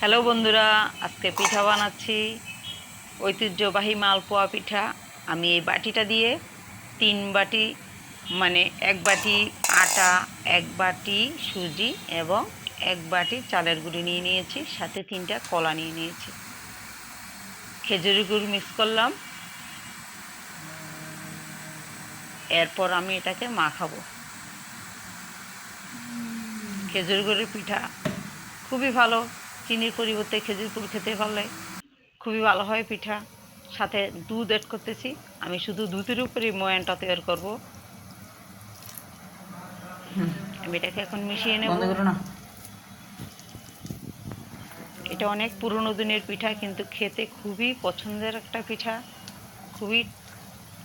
Hello বন্ধুরা, আজকে পিঠা বানাচ্ছি। ঐতিহ্যবাহী মালপোয়া পিঠা। আমি এই বাটিটা দিয়ে তিন বাটি মানে এক বাটি আটা, এক বাটি সুজি এবং এক বাটি চালের গুঁড়ি নিয়ে নিয়েছি, সাথে তিনটা কলা নিয়ে নিয়েছি। খেজুরি গুড় মিক্স করলাম। এরপর আমি এটাকে মাখাবো। খেজুর গুড়ের পিঠা খুবই ভালো। চিনির পরিবর্তে খেজুর গুড় খেতে পারলে খুবই ভালো হয় পিঠা। সাথে দুধ অ্যাড করতেছি। আমি শুধু দুধের উপরেই ময়ানটা তৈরি করব। আমি এটাকে এখন মিশিয়ে নেব। এটা অনেক পুরনো দিনের পিঠা কিন্তু খেতে খুবই পছন্দের একটা পিঠা। খুবই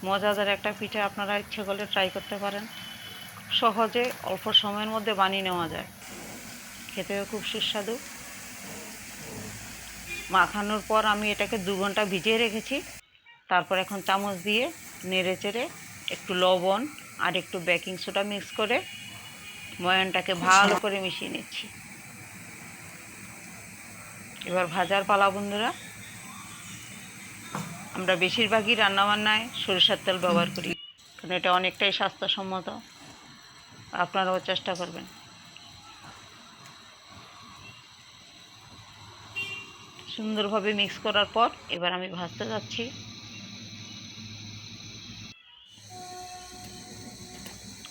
মজাদার একটা পিঠা। আপনারা ইচ্ছে করলে ট্রাই করতে পারেন। সহজে অল্প সময়ের মধ্যে বানিয়ে নেওয়া যায়। খেতেও খুব সুস্বাদু। মাখানোর পর আমি এটাকে দু ঘণ্টা ভিজিয়ে রেখেছি। তারপর এখন চামচ দিয়ে নেড়ে চেড়ে একটু লবণ আর একটু বেকিং সোডা মিক্স করে ময়ানটাকে ভালো করে মিশিয়ে নিচ্ছি। এবার ভাজার পালা বন্ধুরা, আমরা বেশিরভাগই রান্নাবান্নায় সরিষার তেল ব্যবহার করি, কারণ এটা অনেকটাই স্বাস্থ্যসম্মত। আপনারাও চেষ্টা করবেন। সুন্দরভাবে মিক্স করার পর এবার আমি ভাজতে যাচ্ছি।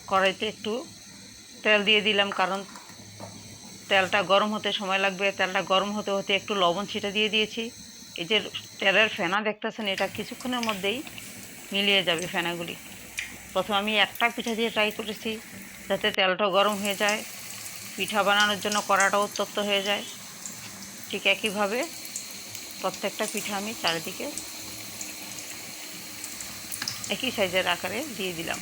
কড়াইতে একটু তেল দিয়ে দিলাম, কারণ তেলটা গরম হতে সময় লাগবে। তেলটা গরম হতে হতে একটু লবণ ছিটা দিয়ে দিয়েছি। এই যে তেলের ফেনা দেখতেছেন, এটা কিছুক্ষণের মধ্যেই মিলিয়ে যাবে ফেনাগুলি। প্রথমে আমি একটা পিঠা দিয়ে ট্রাই করেছি, যাতে তেলটা গরম হয়ে যায়। পিঠা বানানোর জন্য কড়াটা উত্তপ্ত হয়ে যায়। ঠিক একইভাবে প্রত্যেকটা পিঠা আমি চারিদিকে একই সাইজের আকারে দিয়ে দিলাম।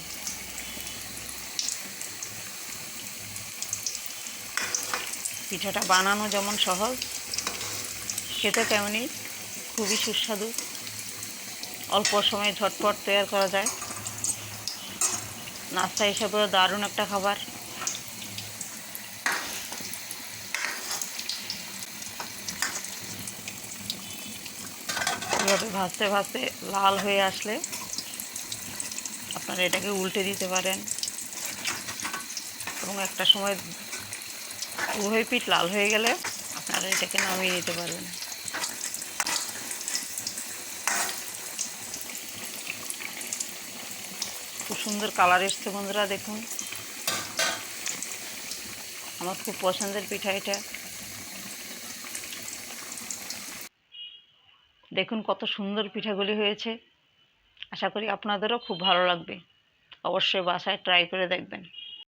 পিঠাটা বানানো যেমন সহজ, খেতে তেমনি খুবই সুস্বাদু। অল্প সময়ে ঝটপট তৈরি করা যায়। নাস্তা হিসেবেও দারুণ একটা খাবার। এভাবে ভাজতে ভাজতে লাল হয়ে আসলে আপনারা এটাকে উল্টে দিতে পারেন এবং একটা সময় উভয় পিঠ লাল হয়ে গেলে আপনারা এটাকে নামিয়ে নিতে পারবেন। খুব সুন্দর কালার এসছে বন্ধুরা, দেখুন। আমার খুব পছন্দের পিঠা এটা। দেখুন কত সুন্দর পিঠাগুলি হয়েছে। আশা করি আপনাদেরও খুব ভালো লাগবে। অবশ্যই বাসায় ট্রাই করে দেখবেন।